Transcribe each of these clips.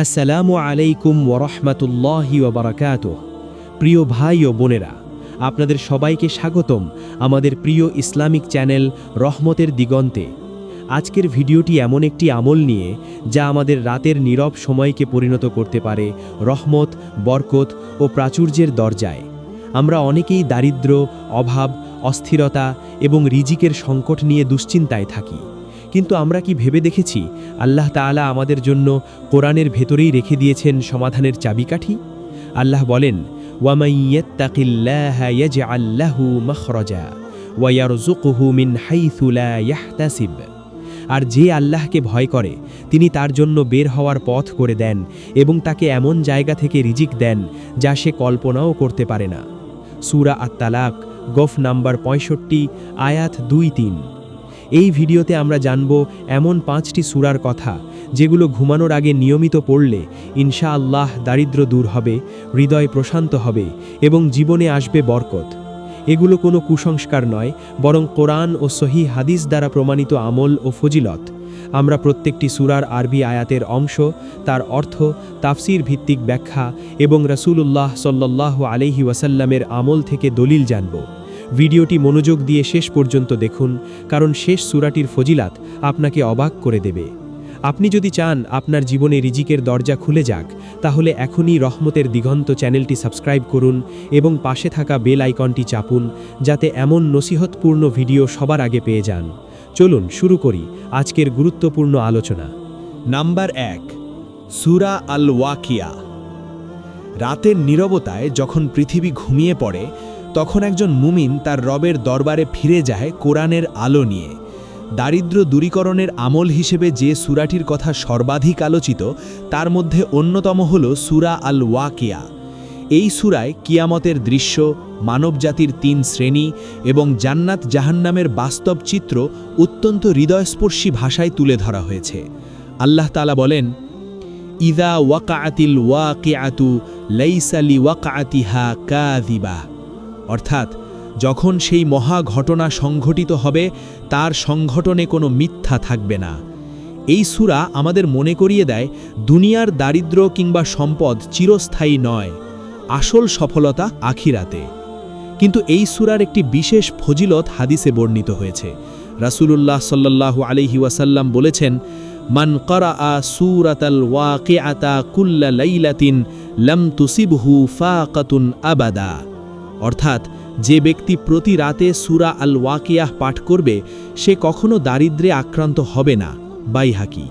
আসসালামু আলাইকুম ওরহমতুল্লাহি ওবরাকাত প্রিয় ভাই ও বোনেরা, আপনাদের সবাইকে স্বাগতম আমাদের প্রিয় ইসলামিক চ্যানেল রহমতের দিগন্তে। আজকের ভিডিওটি এমন একটি আমল নিয়ে, যা আমাদের রাতের নীরব সময়কে পরিণত করতে পারে রহমত, বরকত ও প্রাচুর্যের দরজায়। আমরা অনেকেই দারিদ্র, অভাব, অস্থিরতা এবং রিজিকের সংকট নিয়ে দুশ্চিন্তায় থাকি। কিন্তু আমরা কি ভেবে দেখেছি আল্লাহ তাআলা আমাদের জন্য কোরআনের ভেতরেই রেখে দিয়েছেন সমাধানের চাবিকাঠি? আল্লাহ বলেন আর যে আল্লাহকে ভয় করে, তিনি তার জন্য বের হওয়ার পথ করে দেন এবং তাকে এমন জায়গা থেকে রিজিক দেন যা সে কল্পনাও করতে পারে না। সুরা আত-তালাক, গফ নাম্বার পঁয়ষট্টি, আয়াত দুই তিন। এই ভিডিওতে আমরা জানব এমন পাঁচটি সুরার কথা, যেগুলো ঘুমানোর আগে নিয়মিত পড়লে ইনশা আল্লাহ দারিদ্র দূর হবে, হৃদয় প্রশান্ত হবে এবং জীবনে আসবে বরকত। এগুলো কোনো কুসংস্কার নয়, বরং কোরআন ও সহি হাদিস দ্বারা প্রমাণিত আমল ও ফজিলত। আমরা প্রত্যেকটি সুরার আরবি আয়াতের অংশ, তার অর্থ, তাফসির ভিত্তিক ব্যাখ্যা এবং রসুলুল্লাহ সাল্লাহ আলহি ওয়াসাল্লামের আমল থেকে দলিল জানব। ভিডিওটি মনোযোগ দিয়ে শেষ পর্যন্ত দেখুন, কারণ শেষ সূরাটির ফজিলাত আপনাকে অবাক করে দেবে। আপনি যদি চান আপনার জীবনে রিজিকের দরজা খুলে যাক, তাহলে এখনই রহমতের দিগন্ত চ্যানেলটি সাবস্ক্রাইব করুন এবং পাশে থাকা বেল আইকনটি চাপুন, যাতে এমন নসিহতপূর্ণ ভিডিও সবার আগে পেয়ে যান। চলুন শুরু করি আজকের গুরুত্বপূর্ণ আলোচনা। নাম্বার এক, সুরা আল ওয়াকিয়া রাতের নীরবতায় যখন পৃথিবী ঘুমিয়ে পড়ে তখন একজন মুমিন তার রবের দরবারে ফিরে যায় কোরআনের আলো নিয়ে। দারিদ্র দূরীকরণের আমল হিসেবে যে সুরাটির কথা সর্বাধিক আলোচিত, তার মধ্যে অন্যতম হল সুরা আল ওয়াকিয়া এই সুরায় কিয়ামতের দৃশ্য, মানবজাতির তিন শ্রেণি এবং জান্নাত জাহান্নামের বাস্তব চিত্র অত্যন্ত হৃদয়স্পর্শী ভাষায় তুলে ধরা হয়েছে। আল্লাহ তালা বলেন ইদা ওয়াকাআতিল ওয়াকিআতু লাইসালি ওয়াকাআতিহা কাযিবা। অর্থাৎ, যখন সেই মহা ঘটনা সংঘটিত হবে, তার সংঘটনে কোনো মিথ্যা থাকবে না। এই সূরা আমাদের মনে করিয়ে দেয়, দুনিয়ার দারিদ্র কিংবা সম্পদ চিরস্থায়ী নয়, আসল সফলতা আখিরাতে। কিন্তু এই সূরার একটি বিশেষ ফজিলত হাদিসে বর্ণিত হয়েছে। রাসূলুল্লাহ সাল্লাল্লাহু আলাইহি ওয়াসাল্লাম বলেছেন, মান করাআ সূরাতাল ওয়াকিআতা কুল্লা লাইলাতিন লাম তুসিবহু ফাকাতুন আবাদা। অর্থাৎ যে ব্যক্তি প্রতি রাতে সুরা আল ওয়াকিয়াহ পাঠ করবে, সে কখনো দারিদ্রে আক্রান্ত হবে না, বাইহাকি।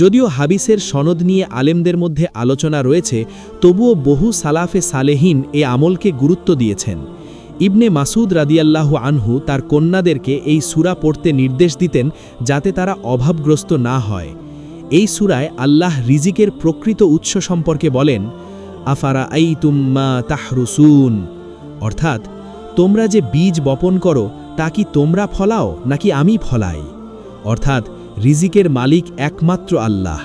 যদিও হাবিসের সনদ নিয়ে আলেমদের মধ্যে আলোচনা রয়েছে, তবুও বহু সালাফে সালেহীন এ আমলকে গুরুত্ব দিয়েছেন। ইবনে মাসুদ রাদিয়াল্লাহু আনহু তার কন্যাদেরকে এই সুরা পড়তে নির্দেশ দিতেন যাতে তারা অভাবগ্রস্ত না হয়। এই সুরায় আল্লাহ রিজিকের প্রকৃত উৎস সম্পর্কে বলেন আফারা আই তুম্মা তাহরুসুন? অর্থাৎ, তোমরা যে বীজ বপন করো, তা কি তোমরা ফলাও, নাকি আমি ফলাই? অর্থাৎ, রিজিকের মালিক একমাত্র আল্লাহ।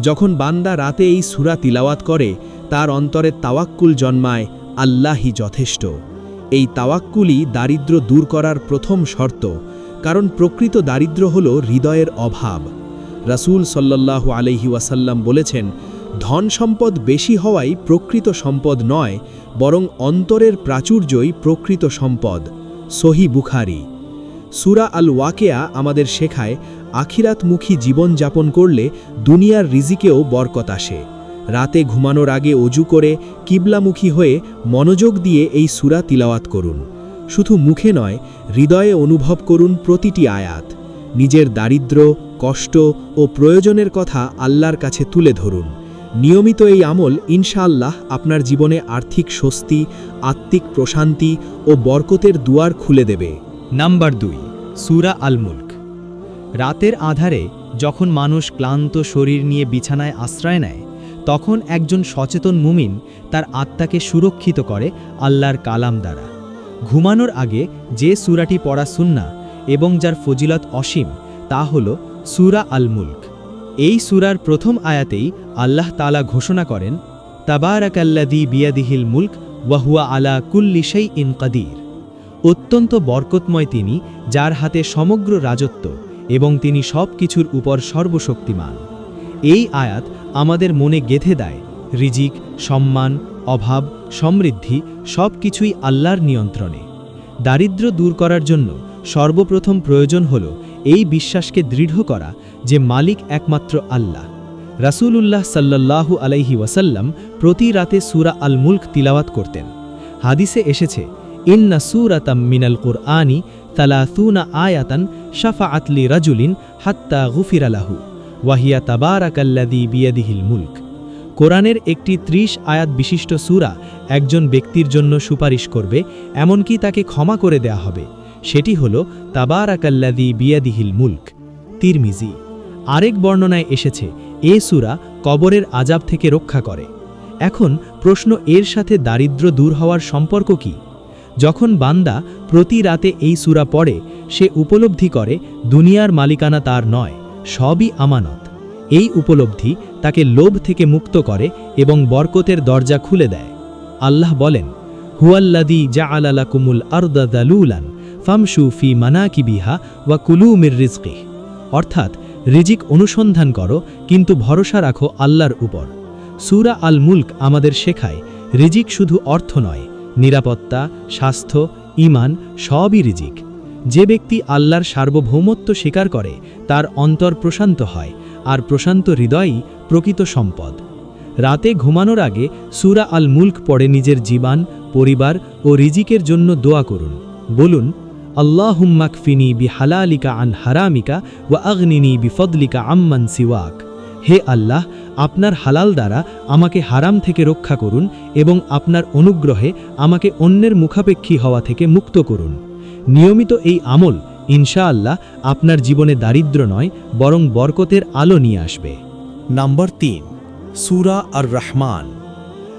যখন বান্দা রাতে এই সুরা তিলাওয়াত করে, তার অন্তরে তাওয়াক্কুল জন্মায় আল্লাহই যথেষ্ট। এই তাওয়াক্কুলই দারিদ্র দূর করার প্রথম শর্ত, কারণ প্রকৃত দারিদ্র হল হৃদয়ের অভাব। রাসূল সাল্লাল্লাহু আলহি ওয়াসাল্লাম বলেছেন ধন সম্পদ বেশি হওয়াই প্রকৃত সম্পদ নয়, বরং অন্তরের প্রাচুর্যই প্রকৃত সম্পদ। সহি বুখারি। সুরা আল ওয়াকেয়া আমাদের শেখায়, আখিরাতমুখী জীবনযাপন করলে দুনিয়ার রিজিকেও বরকত আসে। রাতে ঘুমানোর আগে অজু করে কিবলামুখী হয়ে মনোযোগ দিয়ে এই সুরা তিলাওয়াত করুন। শুধু মুখে নয়, হৃদয়ে অনুভব করুন প্রতিটি আয়াত। নিজের দারিদ্র, কষ্ট ও প্রয়োজনের কথা আল্লাহর কাছে তুলে ধরুন। নিয়মিত এই আমল ইনশাআল্লাহ আপনার জীবনে আর্থিক স্বস্তি, আত্মিক প্রশান্তি ও বরকতের দুয়ার খুলে দেবে। নাম্বার দুই, সুরা আল মুল্ক রাতের আধারে যখন মানুষ ক্লান্ত শরীর নিয়ে বিছানায় আশ্রয় নেয়, তখন একজন সচেতন মুমিন তার আত্মাকে সুরক্ষিত করে আল্লাহর কালাম দ্বারা। ঘুমানোর আগে যে সুরাটি পড়া সুন্না এবং যার ফজিলত অসীম, তা হল সুরা আল মুল্ক এই সুরার প্রথম আয়াতেই আল্লাহ তালা ঘোষণা করেন তাবারাকাল্লাদি বিয়াদিহিল মুল্ক ওয়াহুয়া আলা কুল্লি সেই ইন কাদির। অত্যন্ত বরকতময় তিনি, যার হাতে সমগ্র রাজত্ব এবং তিনি সব কিছুর উপর সর্বশক্তিমান। এই আয়াত আমাদের মনে গেঁথে দেয়, রিজিক, সম্মান, অভাব, সমৃদ্ধি সব কিছুই আল্লাহর নিয়ন্ত্রণে। দারিদ্র্য দূর করার জন্য সর্বপ্রথম প্রয়োজন হল এই বিশ্বাসকে দৃঢ় করা যে মালিক একমাত্র আল্লাহ। রাসূলুল্লাহ সাল্লাল্লাহু আলাইহি ওয়াসাল্লাম প্রতি রাতে সুরা আল মুলক তিলাওয়াত করতেন। হাদিসে এসেছে, ইন্না সূরাতাম মিনাল কুরআনি তালাতুনা আয়াতান শাফাআত আতলি রাজুলিন হাত্তা গুফিরা লাহু ওয়াহিয়া তাবারাকাল্লাযী বিয়াদিহিল মুলক। কোরআনের একটি ত্রিশ আয়াত বিশিষ্ট সুরা একজন ব্যক্তির জন্য সুপারিশ করবে, এমনকি তাকে ক্ষমা করে দেয়া হবে। সেটি হল, তাবারাকাল্লাযী বিয়াদিহিল মুলক, তিরমিজি। আরেক বর্ণনায় এসেছে, এ সূরা কবরের আজাব থেকে রক্ষা করে। এখন প্রশ্ন এর সাথে দারিদ্র্য দূর হওয়ার সম্পর্ক কি? যখন বান্দা প্রতি রাতে এই সূরা পড়ে, সে উপলব্ধি করে, দুনিয়ার মালিকানা তার নয়, সবই আমানত। এই উপলব্ধি তাকে লোভ থেকে মুক্ত করে এবং বরকতের দরজা খুলে দেয়। আল্লাহ বলেন হুয়াল্লাদি জা আলালাকুমুল আর্দা ফামশু ফি মানাকিবিহা ওয়া কুলু মির রিজকিহ। অর্থাৎ, রিজিক অনুসন্ধান করো, কিন্তু ভরসা রাখো আল্লাহর উপর। সুরা আল মুলক আমাদের শেখায়, রিজিক শুধু অর্থ নয়, নিরাপত্তা, স্বাস্থ্য ইমান সবই রিজিক। যে ব্যক্তি আল্লাহর সার্বভৌমত্ব স্বীকার করে, তার অন্তর প্রশান্ত হয়, আর প্রশান্ত হৃদয়ই প্রকৃত সম্পদ। রাতে ঘুমানোর আগে সুরা আল মুলক পড়ে নিজের জীবান, পরিবার ও রিজিকের জন্য দোয়া করুন। বলুন আল্লাহুম্মাকফিনি বি হালালিকা আন হারামিকা ওয়া আগনিনি বিফদলিকা আম্মান সিওয়াক। হে আল্লাহ, আপনার হালাল দ্বারা আমাকে হারাম থেকে রক্ষা করুন এবং আপনার অনুগ্রহে আমাকে অন্যের মুখাপেক্ষী হওয়া থেকে মুক্ত করুন। নিয়মিত এই আমল ইনশাআল্লাহ আপনার জীবনে দারিদ্র নয়, বরং বরকতের আলো নিয়ে আসবে। নাম্বার তিন, সুরা আর রহমান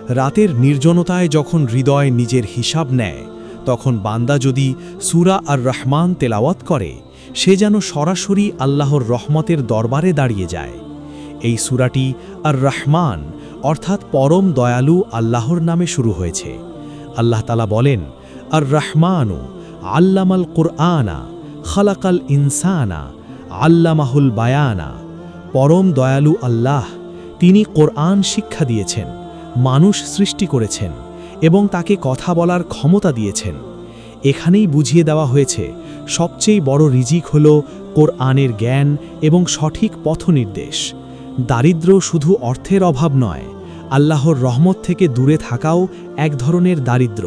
রাতের নির্জনতায় যখন হৃদয় নিজের হিসাব নেয় তখন বান্দা যদি সুরা আর রহমান তেলাওয়াত করে, সে যেন সরাসরি আল্লাহর রহমতের দরবারে দাঁড়িয়ে যায়। এই সুরাটি আর রহমান অর্থাৎ পরম দয়ালু আল্লাহর নামে শুরু হয়েছে। আল্লাহ তালা বলেন আর রহমানু আল্লামাল কুরআনা, খালাকাল ইনসানা, আল্লামাহুল বায়ানা। পরম দয়ালু আল্লাহ, তিনি কোরআন শিক্ষা দিয়েছেন, মানুষ সৃষ্টি করেছেন। এবং তাকে কথা বলার ক্ষমতা দিয়েছেন। এখানেই বুঝিয়ে দেওয়া হয়েছে, সবচেয়ে বড় রিজিক হল কোরআনের জ্ঞান এবং সঠিক পথনির্দেশ। দারিদ্র শুধু অর্থের অভাব নয়, আল্লাহর রহমত থেকে দূরে থাকাও এক ধরনের দারিদ্র।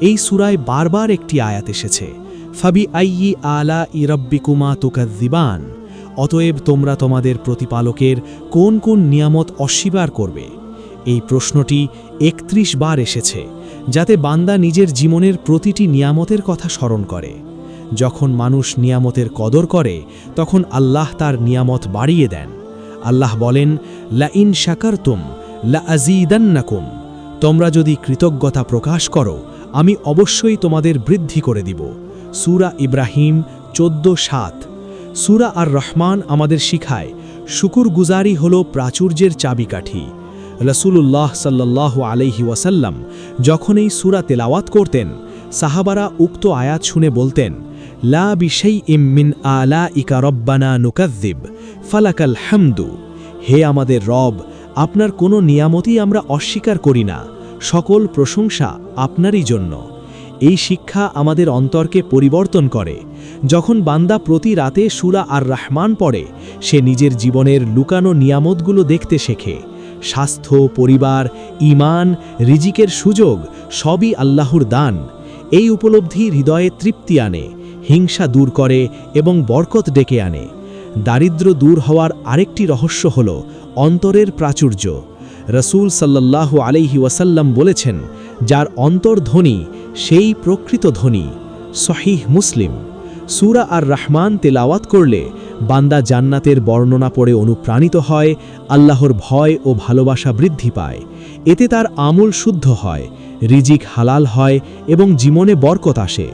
এই সুরায় বারবার একটি আয়াত এসেছে, ফাবি আইয়ি আলা ইরব্বিকুমা তুকাদ্দিবান অতএব তোমরা তোমাদের প্রতিপালকের কোন কোন নিয়ামত অস্বীকার করবে। এই প্রশ্নটি একত্রিশ বার এসেছে, যাতে বান্দা নিজের জীবনের প্রতিটি নিয়ামতের কথা স্মরণ করে। যখন মানুষ নিয়ামতের কদর করে, তখন আল্লাহ তার নিয়ামত বাড়িয়ে দেন। আল্লাহ বলেন লা ইন শাকারতুম লা আজিদান্নাকুম তোমরা যদি কৃতজ্ঞতা প্রকাশ করো, আমি অবশ্যই তোমাদের বৃদ্ধি করে দিব। সুরা ইব্রাহিম চোদ্দ সাত। সুরা আর রহমান আমাদের শিখায় শুকুর গুজারি হল প্রাচুর্যের চাবিকাঠি। রসুলুল্লাহ সাল্লাহ আলাইহি ওয়াসাল্লাম যখন এই সুরা তেলাওয়াত করতেন, সাহাবারা উক্ত আয়াত শুনে বলতেন, লা বিশেই ইম্মিন আলা ইকা রব্বানা নুকাদ্দিব ফালাকাল হামদু। হে আমাদের রব, আপনার কোনো নিয়ামতই আমরা অস্বীকার করি না, সকল প্রশংসা আপনারই জন্য। এই শিক্ষা আমাদের অন্তরকে পরিবর্তন করে। যখন বান্দা প্রতি রাতে সুরা আর রহমান পড়ে, সে নিজের জীবনের লুকানো নিয়ামতগুলো দেখতে শেখে। স্বাস্থ্য, পরিবার ইমান রিজিকের সুযোগ, সবই আল্লাহর দান। এই উপলব্ধি হৃদয়ে তৃপ্তি আনে, হিংসা দূর করে এবং বরকত ডেকে আনে। দারিদ্র দূর হওয়ার আরেকটি রহস্য হল অন্তরের প্রাচুর্য। রসুল সাল্লাহ আলাইহি ওয়াসাল্লাম বলেছেন, যার অন্তর ধনী, সেই প্রকৃত ধনী। সহিহ মুসলিম। সুরা আর রহমান তেলাওয়াত করলে বান্দা জান্নাতের বর্ণনা পড়ে অনুপ্রাণিত হয়, আল্লাহর ভয় ও ভালোবাসা বৃদ্ধি পায়। এতে তার আমূল শুদ্ধ হয়, রিজিক হালাল হয় এবং জীবনে বরকত আসে।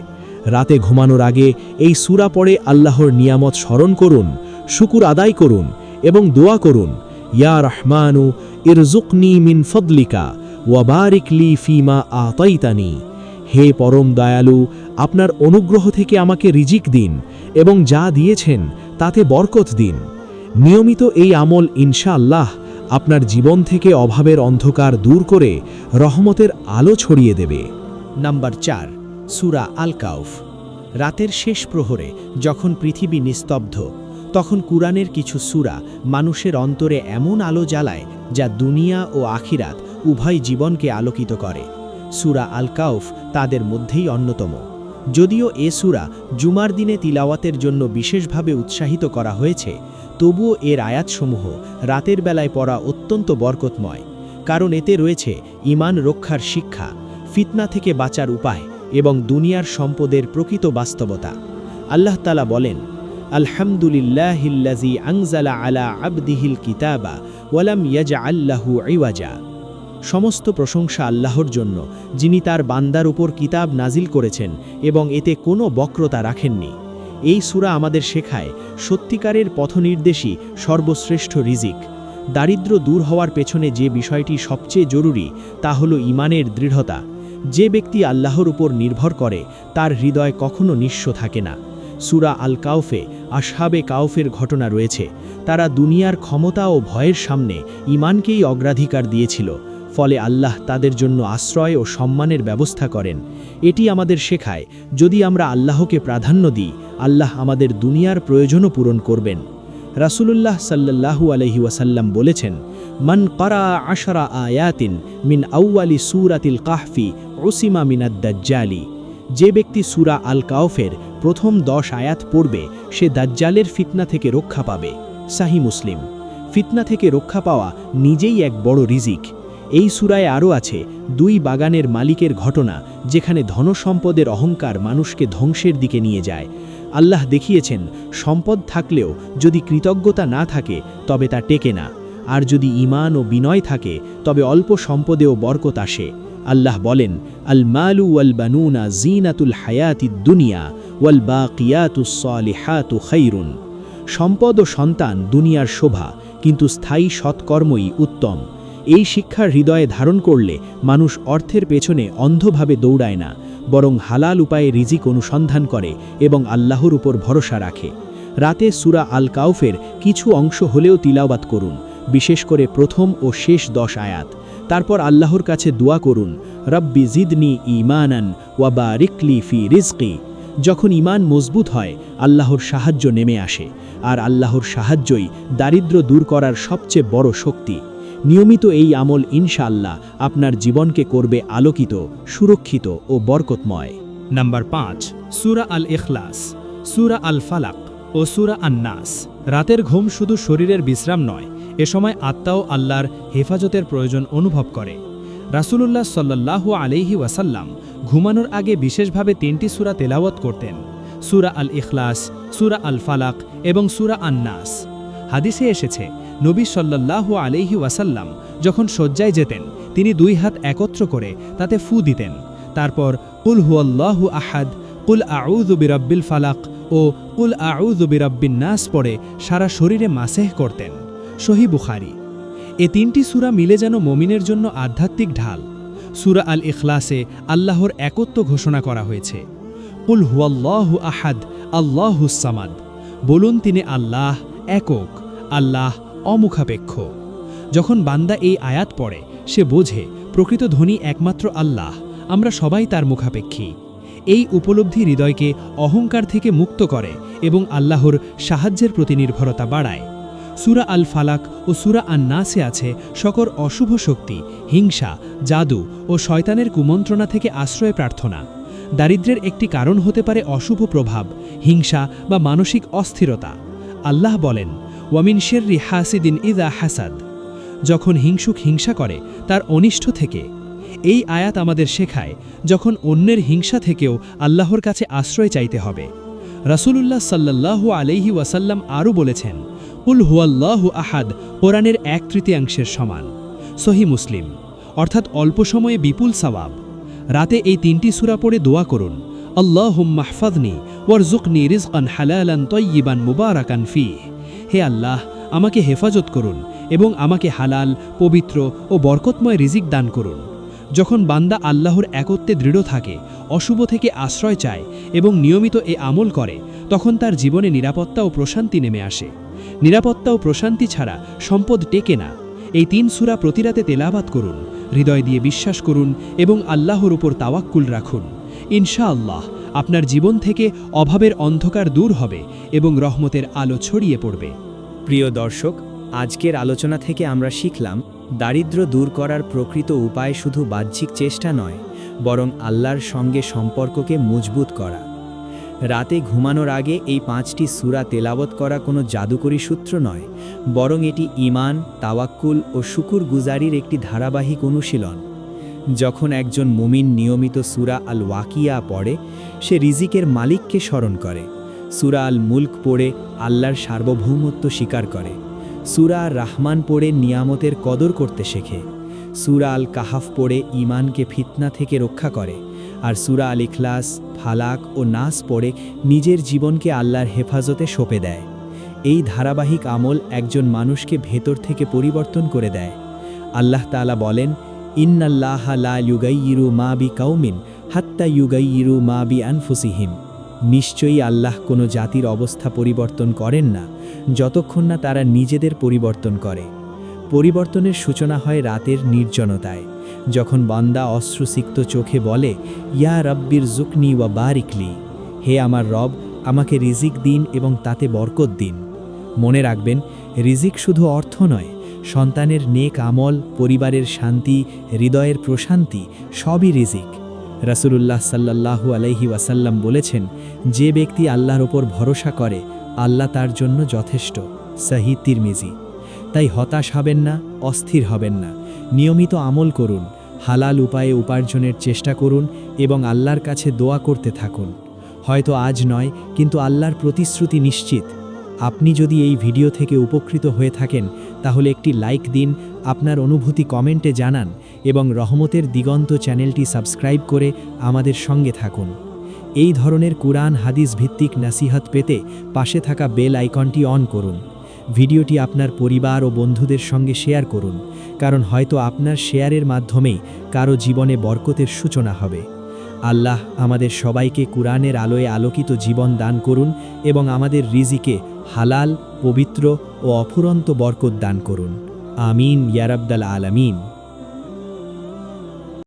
রাতে ঘুমানোর আগে এই সুরা পড়ে আল্লাহর নিয়ামত স্মরণ করুন, শুকুর আদায় করুন এবং দোয়া করুন, ইয়া রহমানু ইরজুকনি মিন ফদলিকা ওয়াবারিকলি ফিমা আতাইতানি। হে পরম দয়ালু, আপনার অনুগ্রহ থেকে আমাকে রিজিক দিন এবং যা দিয়েছেন তাতে বরকত দিন। নিয়মিত এই আমল ইনশাআল্লাহ আপনার জীবন থেকে অভাবের অন্ধকার দূর করে রহমতের আলো ছড়িয়ে দেবে। নাম্বার চার, সুরা আল কাউফ রাতের শেষ প্রহরে যখন পৃথিবী নিস্তব্ধ, তখন কুরআনের কিছু সুরা মানুষের অন্তরে এমন আলো জ্বালায় যা দুনিয়া ও আখিরাত উভয় জীবনকে আলোকিত করে। সুরা আল কাউফ তাদের মধ্যেই অন্যতম। যদিও এ সুরা জুমার দিনে তিলাওয়াতের জন্য বিশেষভাবে উৎসাহিত করা হয়েছে, তবুও এর আয়াতসমূহ রাতের বেলায় পড়া অত্যন্ত বরকতময়, কারণ এতে রয়েছে ইমান রক্ষার শিক্ষা, ফিতনা থেকে বাঁচার উপায় এবং দুনিয়ার সম্পদের প্রকৃত বাস্তবতা। আল্লাহ তালা বলেন আলহামদুলিল্লাহিল্লাজি আংজালা আলা আবদিহিল কিতাবা ওয়ালাম ইয়াজা আল্লাহু ইওয়াজা। সমস্ত প্রশংসা আল্লাহর জন্য, যিনি তার বান্দার উপর কিতাব নাজিল করেছেন এবং এতে কোনো বক্রতা রাখেননি। এই সুরা আমাদের শেখায়, সত্যিকারের পথনির্দেশী সর্বশ্রেষ্ঠ রিজিক। দারিদ্র দূর হওয়ার পেছনে যে বিষয়টি সবচেয়ে জরুরি, তা হল ইমানের দৃঢ়তা। যে ব্যক্তি আল্লাহর উপর নির্ভর করে, তার হৃদয় কখনো নিঃস্ব থাকে না। সুরা আল কাউফে আশহাবে কাউফের ঘটনা রয়েছে। তারা দুনিয়ার ক্ষমতা ও ভয়ের সামনে ইমানকেই অগ্রাধিকার দিয়েছিল। ফলে আল্লাহ তাদের জন্য আশ্রয় ও সম্মানের ব্যবস্থা করেন। এটি আমাদের শেখায়, যদি আমরা আল্লাহকে প্রাধান্য দিই, আল্লাহ আমাদের দুনিয়ার প্রয়োজনও পূরণ করবেন। রাসূলুল্লাহ সাল্লাল্লাহু আলহি ওয়াসাল্লাম বলেছেন, মান করা আশরা আয়াতিন মিন আউয়ালি সুরাতিল কাহফি ওসিমা মিনাদ্দাজ্জালি যে ব্যক্তি সুরা আল কাউফের প্রথম দশ আয়াত পড়বে, সে দাজ্জালের ফিতনা থেকে রক্ষা পাবে। সাহি মুসলিম। ফিতনা থেকে রক্ষা পাওয়া নিজেই এক বড় রিজিক। এই সুরায় আরও আছে দুই বাগানের মালিকের ঘটনা, যেখানে ধনসম্পদের অহংকার মানুষকে ধ্বংসের দিকে নিয়ে যায়। আল্লাহ দেখিয়েছেন, সম্পদ থাকলেও যদি কৃতজ্ঞতা না থাকে, তবে তা টেকে না। আর যদি ইমান ও বিনয় থাকে, তবে অল্প সম্পদেও বরকত আসে। আল্লাহ বলেন, আল মালু ওয়াল বানুনা জিনাতুল হায়াতি দুনিয়া ওয়াল বাকিয়াতুস সালিহাতু খৈরুন সম্পদ ও সন্তান দুনিয়ার শোভা, কিন্তু স্থায়ী সৎকর্মই উত্তম। এই শিক্ষার হৃদয়ে ধারণ করলে মানুষ অর্থের পেছনে অন্ধভাবে দৌড়ায় না, বরং হালাল উপায়ে রিজিক অনুসন্ধান করে এবং আল্লাহর উপর ভরসা রাখে। রাতে সুরা আল কাউফের কিছু অংশ হলেও তিলাওবাত করুন, বিশেষ করে প্রথম ও শেষ দশ আয়াত। তারপর আল্লাহর কাছে দোয়া করুন, রব্বি জিদনি ইমানান ওয়াবা রিকলি ফি রিজকি। যখন ইমান মজবুত হয়, আল্লাহর সাহায্য নেমে আসে, আর আল্লাহর সাহায্যই দারিদ্র দূর করার সবচেয়ে বড় শক্তি। নিয়মিত এই আমল ইনশাআল্লাহ আপনার জীবনকে করবে আলোকিত, সুরক্ষিত ও বরকতময়। নাম্বার পাঁচ, সুরা আল ইখলাস সুরা আল ফালাক ও সুরা আন্নাস। রাতের ঘুম শুধু শরীরের বিশ্রাম নয়, এ সময় আত্মাও আল্লাহর হেফাজতের প্রয়োজন অনুভব করে। রাসূলুল্লাহ সাল্লাল্লাহু আলাইহি ওয়াসাল্লাম ঘুমানোর আগে বিশেষভাবে তিনটি সুরা তেলাওয়াত করতেন, সুরা আল ইখলাস সুরা আল ফালাক এবং সুরা আন্নাস। হাদিসে এসেছে, নবী সাল্লাল্লাহু আলাইহি ওয়াসাল্লাম যখন শয্যায় যেতেন, তিনি দুই হাত একত্র করে তাতে ফু দিতেন। তারপর, কুল হুয়াল্লাহু আহাদ, কুল আউযু বিরাব্বিল ফালাক ও কুল আউযু বিরাব্বিন নাস পড়ে সারা শরীরে মাসেহ করতেন। সহি বুখারি। এ তিনটি সুরা মিলে যেন মমিনের জন্য আধ্যাত্মিক ঢাল। সুরা আল ইখলাসে আল্লাহর একত্ব ঘোষণা করা হয়েছে। কুল হুয়াল্লাহু আহাদ আল্লাহুসামাদ বলুন তিনি আল্লাহ একক। আল্লাহ অমুখাপেক্ষ। যখন বান্দা এই আয়াত পড়ে, সে বোঝে, প্রকৃত ধনী একমাত্র আল্লাহ, আমরা সবাই তার মুখাপেক্ষী। এই উপলব্ধি হৃদয়কে অহংকার থেকে মুক্ত করে এবং আল্লাহর সাহায্যের প্রতি নির্ভরতা বাড়ায়। সুরা আল ফালাক ও সুরা আন নাসে আছে সকর অশুভ শক্তি, হিংসা, জাদু ও শয়তানের কুমন্ত্রণা থেকে আশ্রয় প্রার্থনা। দারিদ্র্যের একটি কারণ হতে পারে অশুভ প্রভাব, হিংসা বা মানসিক অস্থিরতা। আল্লাহ বলেন ওয়ামিন শেররি হাসিদিন ইদা হাসাদ। যখন হিংসুক হিংসা করে, তার অনিষ্ট থেকে। এই আয়াত আমাদের শেখায়, যখন অন্যের হিংসা থেকেও আল্লাহর কাছে আশ্রয় চাইতে হবে। রাসূলুল্লাহ সাল্লাল্লাহু আলাইহি ওয়াসাল্লাম আরও বলেছেন উল হুয়াল্লাহু আহাদ কোরআনের এক তৃতীয়াংশের সমান। সহি মুসলিম। অর্থাৎ অল্প সময়ে বিপুল সওয়াব। রাতে এই তিনটি সূরা পড়ে দোয়া করুন আল্লাহুম মাহফাদনি ওয়ারজুকনি রিজকান হালালান তয়্যিবান মুবারাকান ফিহ। হে আল্লাহ, আমাকে হেফাজত করুন এবং আমাকে হালাল, পবিত্র ও বরকতময় রিজিক দান করুন। যখন বান্দা আল্লাহর একত্বে দৃঢ় থাকে, অশুভ থেকে আশ্রয় চায় এবং নিয়মিত এ আমল করে, তখন তার জীবনে নিরাপত্তা ও প্রশান্তি নেমে আসে। নিরাপত্তা ও প্রশান্তি ছাড়া সম্পদ টেকে না। এই তিন সূরা প্রতিরাতে তেলাবাত করুন, হৃদয় দিয়ে বিশ্বাস করুন এবং আল্লাহর উপর তাওয়াক্কুল রাখুন। ইনশাআল্লাহ আপনার জীবন থেকে অভাবের অন্ধকার দূর হবে এবং রহমতের আলো ছড়িয়ে পড়বে। প্রিয় দর্শক, আজকের আলোচনা থেকে আমরা শিখলাম দারিদ্র্য দূর করার প্রকৃত উপায় শুধু বাহ্যিক চেষ্টা নয়, বরং আল্লাহর সঙ্গে সম্পর্ককে মজবুত করা। রাতে ঘুমানোর আগে এই পাঁচটি সূরা তেলাবত করা কোনো জাদুকরী সূত্র নয়, বরং এটি ঈমান, তাওয়াক্কুল ও শুকুর গুজারির একটি ধারাবাহিক অনুশীলন। যখন একজন মুমিন নিয়মিত সুরা আল ওয়াকিয়া পড়ে, সে রিজিকের মালিককে স্মরণ করে। সূরা আল মুল্ক পড়ে আল্লাহর সার্বভৌমত্ব স্বীকার করে। সুরা রাহমান পড়ে নিয়ামতের কদর করতে শেখে। সূরা আল কাহাফ পড়ে ইমানকে ফিতনা থেকে রক্ষা করে। আর সুরা আল ইখলাস ফালাক ও নাস পড়ে নিজের জীবনকে আল্লাহর হেফাজতে সঁপে দেয়। এই ধারাবাহিক আমল একজন মানুষকে ভেতর থেকে পরিবর্তন করে দেয়। আল্লাহ তাআলা বলেন ইন্নাল্লাহ লা ইউগাইয়িরু মা বি কাউমিন হাত্তা ইউগাইয়িরু মা বি আনফুসিহিম নিশ্চয়ই আল্লাহ কোনো জাতির অবস্থা পরিবর্তন করেন না, যতক্ষণ না তারা নিজেদের পরিবর্তন করে। পরিবর্তনের সূচনা হয় রাতের নির্জনতায়, যখন বান্দা অশ্রুসিক্ত চোখে বলে, ইয়া রব্বির জুকনি ওয়া বারিকলি হে আমার রব, আমাকে রিজিক দিন এবং তাতে বরকত দিন। মনে রাখবেন, রিজিক শুধু অর্থ নয় সন্তানের নেক আমল, পরিবারের শান্তি, হৃদয়ের প্রশান্তি, সবই রিজিক। রাসূলুল্লাহ সাল্লাল্লাহু আলাইহি ওয়াসাল্লাম বলেছেন, যে ব্যক্তি আল্লাহর ওপর ভরসা করে, আল্লাহ তার জন্য যথেষ্ট। সাহি তিরমিজি। তাই হতাশ হবেন না, অস্থির হবেন না। নিয়মিত আমল করুন, হালাল উপায়ে উপার্জনের চেষ্টা করুন এবং আল্লাহর কাছে দোয়া করতে থাকুন। হয়তো আজ নয়, কিন্তু আল্লাহর প্রতিশ্রুতি নিশ্চিত। আপনি যদি এই ভিডিও থেকে উপকৃত হয়ে থাকেন, তাহলে একটি লাইক দিন, আপনার অনুভূতি কমেন্টে জানান এবং রহমতের দিগন্ত চ্যানেলটি সাবস্ক্রাইব করে আমাদের সঙ্গে থাকুন। এই ধরনের কুরআন হাদিস ভিত্তিক নাসিহত পেতে পাশে থাকা বেল আইকনটি অন করুন। ভিডিওটি আপনার পরিবার ও বন্ধুদের সঙ্গে শেয়ার করুন, কারণ হয়তো আপনার শেয়ারের মাধ্যমেই কারও জীবনে বরকতের সূচনা হবে। আল্লাহ আমাদের সবাইকে কুরআনের আলোয় আলোকিত জীবন দান করুন এবং আমাদের রিজিকে হালাল পবিত্র ও অফুরন্ত বরকত দান করুন। আমিন ইয়ারাবদাল আলামিন।